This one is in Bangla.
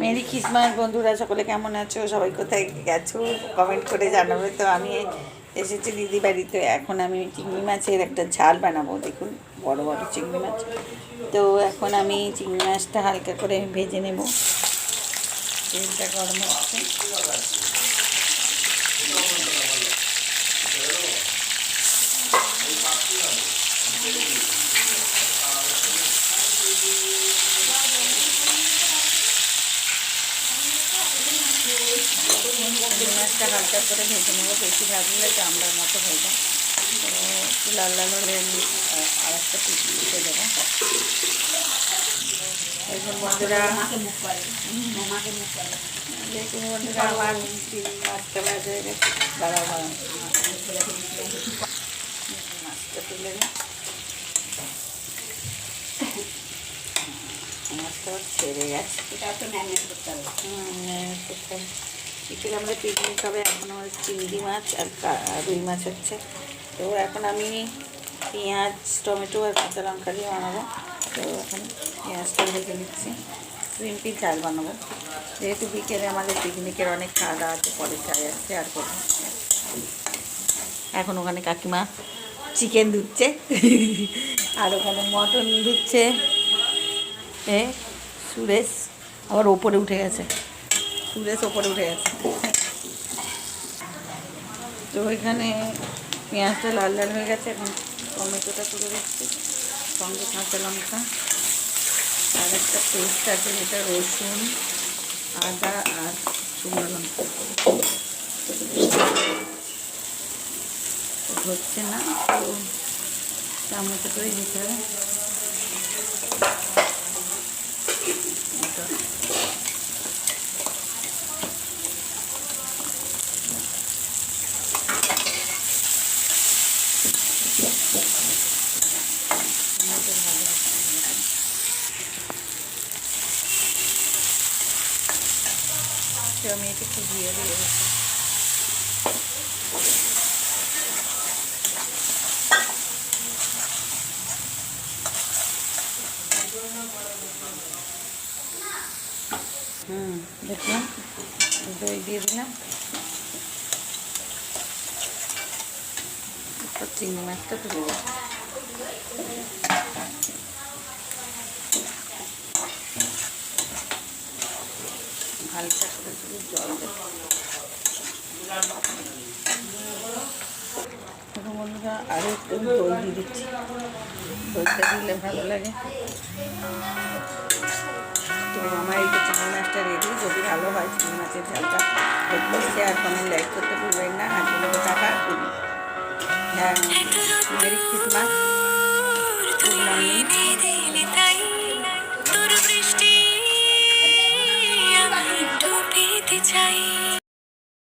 মেরি খ্রিসমাস, বন্ধুরা, সকলে কেমন আছো? সবাই কোথায় গেছো? কমেন্ট করে জানাবে। তো আমি এসেছি দিদি বাড়িতে। এখন আমি চিংড়ি মাছের একটা ঝাল বানাবো। দেখুন, বড় বড় চিংড়ি মাছ। তো এখন আমি চিংড়ি মাছটা হালকা করে ভেজে নেব। তেলটা গরম হচ্ছে। মাছটা হালকা করে ভেজে নেব বেশি ভাজলে চামড়ার মতো হয়ে যায় তো লাল লাল হলে আমি আর একটা পিস দিতে দেবো। দেখুন বন্ধুরা দেখুন বন্ধুরা আমার মাছটা ভাজা হয়ে গেছে তুলে নিই ছেড়ে গেছে। এটা তো ম্যারিনেট করতে হবে। একটু আমাদের পিকনিক হবে। এখন আমার চিংড়ি মাছ আর রুই মাছ হচ্ছে। তো এখন আমি পেঁয়াজ টমেটো আর কাঁচা লঙ্কা দিয়ে বানাবো। তো এখন পেঁয়াজটা ভেজে নিচ্ছি। সিম্পল চাল বানাবো। যেহেতু বিকেলে আমাদের পিকনিকের অনেক খাওয়া দাওয়া আছে পরে চাই আছে আর করব এখন ওখানে কাকিমা চিকেন ধুচ্ছে আর ওখানে মটন ধুচ্ছে। এ, সুরেশ আবার ওপরে উঠে গেছে। সুরেশ ওপরে উঠে গেছে। তো এখানে পেঁয়াজটা লাল লাল হয়ে গেছে, এখন টমেটোটা তুলে দিচ্ছি। সঙ্গে কাঁচা লঙ্কা, আর একটা পেস্ট আছে, যেটা রসুন, আদা আর শুকনো লঙ্কা। হচ্ছে না, তো চামচে করে দিতে হবে এটা আমাদের ভালো হচ্ছে না। তো আমি এটা একটু দিয়ে দিয়ে দিচ্ছি। হুম, দেখলাম। দই দিয়ে দিলাম। চিংড়ি মাছটা তুলে দিলাম একটু আরও একটু দই দিয়ে দিচ্ছি দইটা দিলে ভালো লাগে তো আমার এই চিংড়ি মাছটা রেডি যদি ভালো হয় চিংড়ি মাছের ঝালটা দেখলে শেয়ার কমেন্ট লাইক করতে ভুলবেন না আর জন্য টাকা হ্যাঁ মেরি খ্রিসমাস গুড